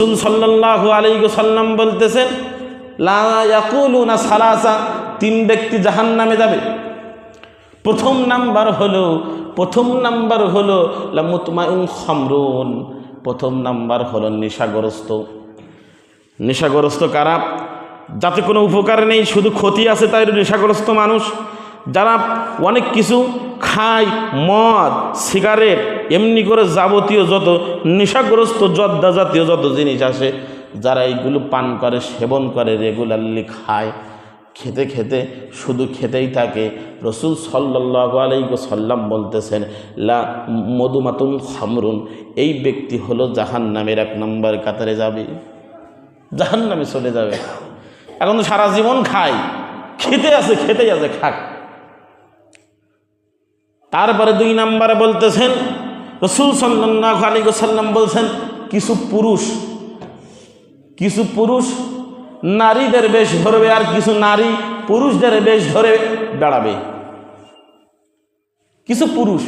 রসুল সাল্লাহ আলাইসাল্লাম বলতেছেন লাকুলুনা সালাসা তিন ব্যক্তি জাহান নামে যাবে। প্রথম নাম্বার হলো, প্রথম নাম্বার হলো লামুতমাউন খামরুন প্রথম নাম্বার হলো, নেশাগ্রস্ত নেশাগ্রস্ত কারা? যাতে কোনো উপকার নেই, শুধু ক্ষতি আছে তাই নেশাগ্রস্ত মানুষ। যারা অনেক কিছু খায় মদ, সিগারেট, এমনি করে যাবতীয় যত নেশাগ্রস্ত জর্দা জাতীয় যত জিনিস আসে, যারা এইগুলো পান করে, সেবন করে রেগুলারলি খায়, খেতে খেতে শুধু খেতেই থাকে। রসুল সাল্লাহ আলাইকে সাল্লাম বলতেছেন, লা মধুমাতুন খামরুন এই ব্যক্তি হলো জাহান নামের এক নম্বর কাতারে যাবে। জাহান নামে চলে যাবে। এখন তো সারা জীবন খায়। খেতে আছে, খেতেই আছে, খাক। তারপরে দুই নাম্বারে বলতেছেন, রসুল সাল্লাহ আলী বলছেন, কিছু পুরুষ কিছু পুরুষ নারীদের বেশ ধরবে আর কিছু নারী পুরুষদের বেশ ধরে বেড়াবে। কিছু পুরুষ,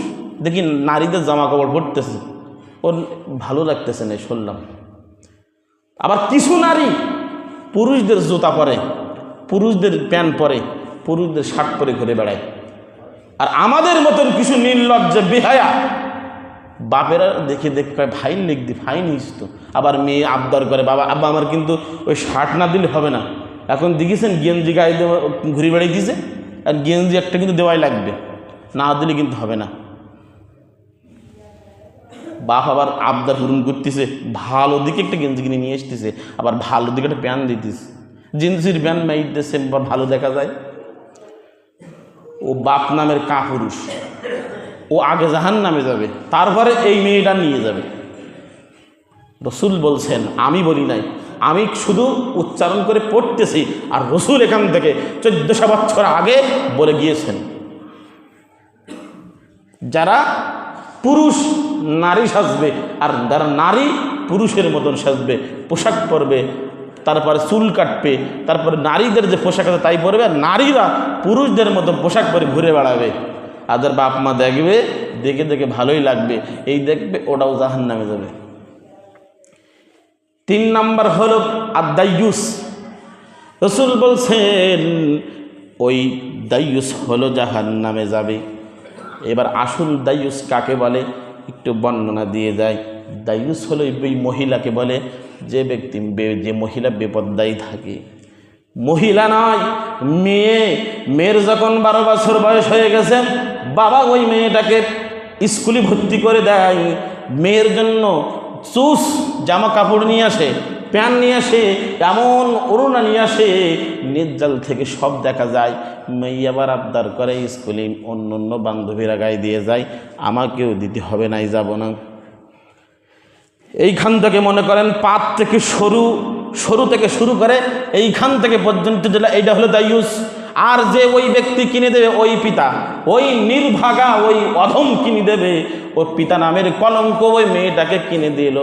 দেখি নারীদের জামা কাপড় পরতেছে, ওর ভালো লাগতেছে না, শুনলাম। আবার কিছু নারী পুরুষদের জুতা পরে, পুরুষদের প্যান্ট পরে, পুরুষদের শার্ট পরে ঘুরে বেড়ায়। আর আমাদের মতন কিছু নির্লজ্জ বেহায়া। বাপেরা দেখে দেখে ফাইন লিখদি ফাইন তো। আবার মেয়ে আবদার করে, বাবা, আব্বা, আমার কিন্তু ওই শার্ট না দিলে হবে না। এখন দেখেছেন গেঞ্জি গায়ে ঘুরে বেড়াই দিছে? আর গেঞ্জি একটা কিন্তু দেওয়াই লাগবে। না দিলে কিন্তু হবে না। বাপ আবার আবদার পূরণ করতেছে, ভালো দিকে একটা গেঞ্জি কিনে নিয়ে আসতেছে, আবার ভালো দিকে একটা প্যান্ট দিতেছে। জিন্সির প্যান্ট মাইতেছে ভালো দেখা যায়। ও বাপ নামের কাপুরুষ। ও আগে জাহান নামে যাবে, তারপরে এই মেয়েটা নিয়ে যাবে। রসুল বলছেন, আমি বলি নাই, আমি শুধু উচ্চারণ করে পড়তেছি আর রসুল এখান থেকে চোদ্দশো বছর আগে বলে গিয়েছেন। যারা পুরুষ নারী সাজবে আর যারা নারী পুরুষের মতন সাজবে, পোশাক পরবে তারপরে চুল কাটবে, তারপরে নারীদের যে পোশাক আছে তাই পরবে, আর নারীরা পুরুষদের মতো পোশাক পরে ঘুরে বেড়াবে। আদের বাপ মা দেখবে, দেখে দেখে ভালোই লাগবে। এই দেখবে, ওটাও জাহান নামে যাবে। তিন নাম্বার হল আদায়ুস। রসুল বলছেন, ওই দায়ুস হলো জাহান নামে যাবে। এবার আসুন দায়ুস কাকে বলে? একটু বর্ণনা দিয়ে যায়। দায়ুস হলো ওই মহিলাকে বলে যে ব্যক্তি যে মহিলা বেপদ্দায়ী থাকে। মহিলা নয়, মেয়ে। মেয়ের যখন বারো বছর বয়স হয়ে গেছে, বাবা ওই মেয়েটাকে স্কুলে ভর্তি করে দেয়। মেয়ের জন্য চুস জামা কাপড় নিয়ে আসে, প্যান্ট নিয়ে আসে, এমন অরুণা নিয়ে আসে। নির্জাল থেকে সব দেখা যায়। মেয়ে আবার আবদার করে স্কুলে অন্য অন্য বান্ধবীরা গায়ে দিয়ে যায়, আমাকেও দিতে হবে নাই যাব না। এইখান থেকে মনে করেন পাত থেকে সরু সরু থেকে শুরু করে এইখান থেকে পর্যন্ত যেটা, এইটা হলো দায়ুস আর যে ওই ব্যক্তি কিনে দেবে, ওই পিতা। ওই নির্ভাগা, ওই অধম কিনে দেবে। ওই পিতা নামের কলঙ্ক ওই মেয়েটাকে কিনে দিল।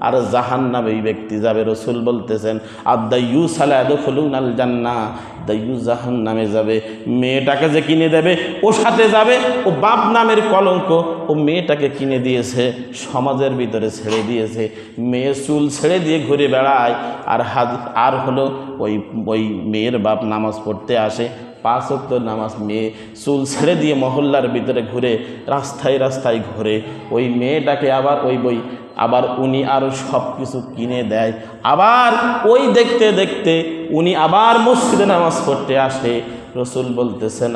আর জাহান নামে ওই ব্যক্তি যাবে, রসুল বলতেছেন আর দায়ু সালাদ খুলুন আল জান্না। দায়ু জাহান নামে যাবে। মেয়েটাকে যে কিনে দেবে, ও সাথে যাবে। ও বাপ নামের কলঙ্ক, ও মেয়েটাকে কিনে দিয়েছে, সমাজের ভিতরে ছেড়ে দিয়েছে। মেয়ে চুল ছেড়ে দিয়ে ঘুরে বেড়ায়। আর হাত আর হলো ওই ওই মেয়ের বাপ নামাজ পড়তে আসে, পাঁচ অক্ত নামাজ মেয়ে চুল ছেড়ে দিয়ে মহল্লার ভিতরে ঘুরে, রাস্তায় রাস্তায় ঘুরে, ওই মেয়েটাকে আবার ওই বই, আবার উনি আরও সব কিছু কিনে দেয়। আবার ওই দেখতে দেখতে উনি আবার মসজিদে নামাজ পড়তে আসে রসুল বলতেছেন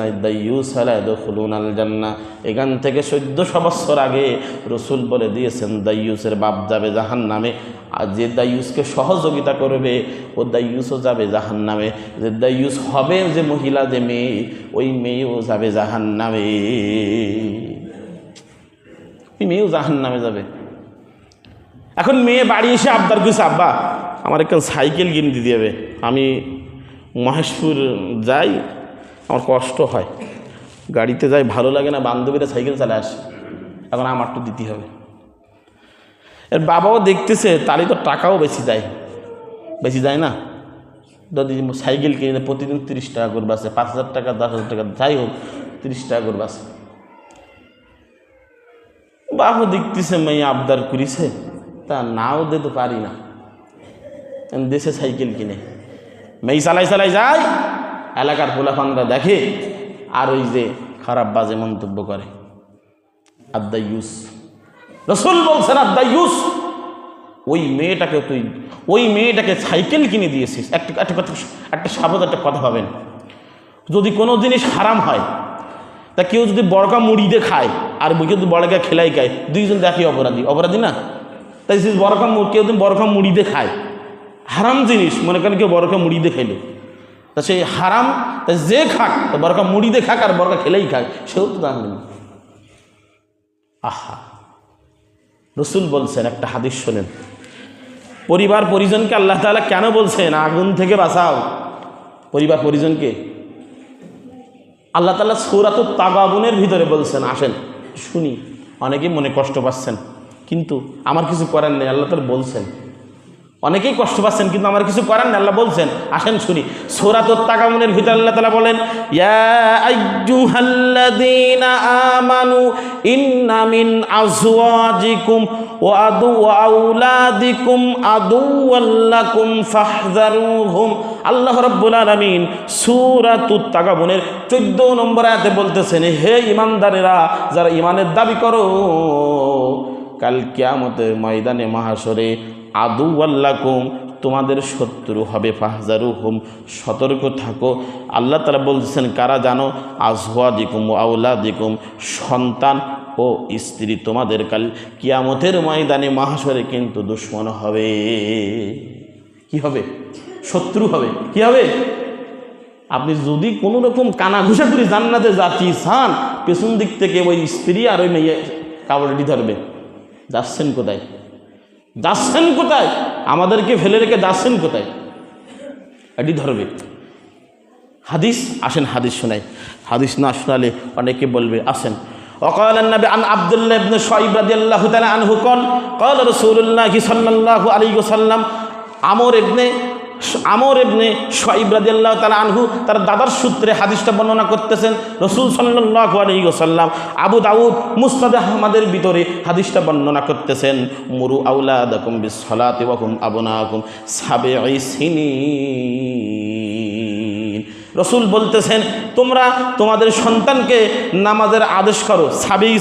খুলুন আল জান্না এখান থেকে চোদ্দশো বছর আগে রসুল বলে দিয়েছেন দাইয়ুসের বাপ যাবে জাহান নামে আর যে দাইয়ুসকে সহযোগিতা করবে, ও দাইয়ুসও যাবে জাহান নামে যে দাইয়ুস হবে যে মহিলা, যে মেয়ে, ওই মেয়েও যাবে জাহান নামে ওই মেয়েও জাহান নামে যাবে। এখন মেয়ে বাড়ি এসে আবদার করছে আব্বা, আমার একটা সাইকেল কিনতে হবে আমি মহেশপুর যাই আমার কষ্ট হয়। গাড়িতে যাই ভালো লাগে না, বান্ধবীরা সাইকেল চালে আসে। এখন আমার তো দিতে হবে। এর বাবাও দেখতেছে, তারই তো টাকাও বেশি দেয়। বেশি যায় না? যদি সাইকেল কিনে প্রতিদিন তিরিশ টাকা করে বাসে। পাঁচ হাজার টাকা, দশ হাজার টাকা, যাই হোক, তিরিশ টাকা করে বাসে। বাবা দেখতেছে, মেয়ে আবদার করিছে। তা নাও দিতে পারি না। দেশে সাইকেল কিনে। মেয়ে চালাই চালাই যায়। এলাকার পোলাফানরা দেখে আর ওই যে খারাপ বাজে মন্তব্য করে। আদ্দা ইউস। রসুল বলছেন আদ্দা ইউস, ওই মেয়েটাকে তুই, ওই মেয়েটাকে সাইকেল কিনে দিয়েছিস। একটা একটা কথা, একটা সাবধ একটা কথা পাবেন যদি কোনো জিনিস হারাম হয়, তা কেউ যদি বড়কা মুড়ি দিয়ে খায়, আর যদি বড়কা খেলাই খায়, দুইজন দেখি অপরাধী। অপরাধী না? তাই সে বড়কা কেউ যদি বড়কা মুড়ি দিয়ে খায়, হারাম জিনিস, মনে করেন কেউ বড়কা মুড়ি দিয়ে খাইলো তা সেই হারাম, তা যে খাক, তা বড়কা মুড়ি দিয়ে খাক আর বড়কা খেলেই খাক সেও তো দাম নেই আহা। রসুল বলছেন, একটা হাদিস শোনেন। পরিবার পরিজনকে আল্লাহ তাআলা কেন বলছেন, আগুন থেকে বাঁচাও। পরিবার পরিজনকে। আল্লাহ তাআলা সৌরাত তাগাবুনের ভিতরে বলছেন, আসেন, শুনি। অনেকেই মনে কষ্ট পাচ্ছেন, কিন্তু আমার কিছু করার নেই, আল্লাহ তাআলা বলছেন। অনেকেই কষ্ট পাচ্ছেন, কিন্তু আমার কিছু করার নেই, আল্লাহ বলছেন, আসেন শুনি। সৌরাত তাগাবুনের ভিতরে আল্লাহ তালা বলেন আমানু ইন্না মিন আজওয়াজিকুম ওয়া আদু আউলাদিকুম আদুওয়াল্লাকুম ফাহযারুহুম। আল্লাহ রাব্বুল আলামিন সূরাতুত তাগাবুনের 14 নম্বর আয়াতে বলতেছেন, হে ইমানদারেরা, যারা ইমানের দাবি করো কাল কিয়ামতের ময়দানে মহাশরে আদু আল্লাকুম, তোমাদের শত্রু হবে ফাহজারু হুম সতর্ক থাকো। আল্লাহ তারা বলছেন, কারা জানো? আজহুয়া দিকুম আউলা দিকুম সন্তান ও স্ত্রী তোমাদের কাল কিয়ামতের ময়দানে মহাশরে কিন্তু দুশ্মন হবে। কি হবে? শত্রু হবে। কি হবে? আপনি যদি কোনো রকম কানা ঘুষা করে জান্নাতে যাচ্ছি চান, পেছন দিক থেকে ওই স্ত্রী আর ওই মেয়ে কাবড়ি ধরবে। যাচ্ছেন কোথায় যাচ্ছেন কোথায় আমাদেরকে ফেলে রেখে যাচ্ছেন কোথায় এটি ধরবে হাদিস আসেন হাদিস শোনাই হাদিস না শোনালে অনেকে বলবে আসেন وقال النبي عن عبد الله بن شعيب رضي الله تعالى عنه قال قال رسول الله صلى الله عليه وسلم আমর ইবনে আমর শোয়াইব রাদিয়াল্লাহু তাআলা আনহু তার দাদার সূত্রে হাদিসটা বর্ণনা করতেছেন, রসুল সাল্লাল্লাহু আলাইহি ওয়াসাল্লাম আবু দাউদ মুসনাদ আহমদের ভিতরে হাদিসটা বর্ণনা করতেছেন, মুরু আউলাদাকুম বিসসালাতি ওয়া হুম আবনাকুম সাবিঈ সিনিন। রসুল বলতেছেন, তোমরা তোমাদের সন্তানকে নামাজের আদেশ করো সাবেই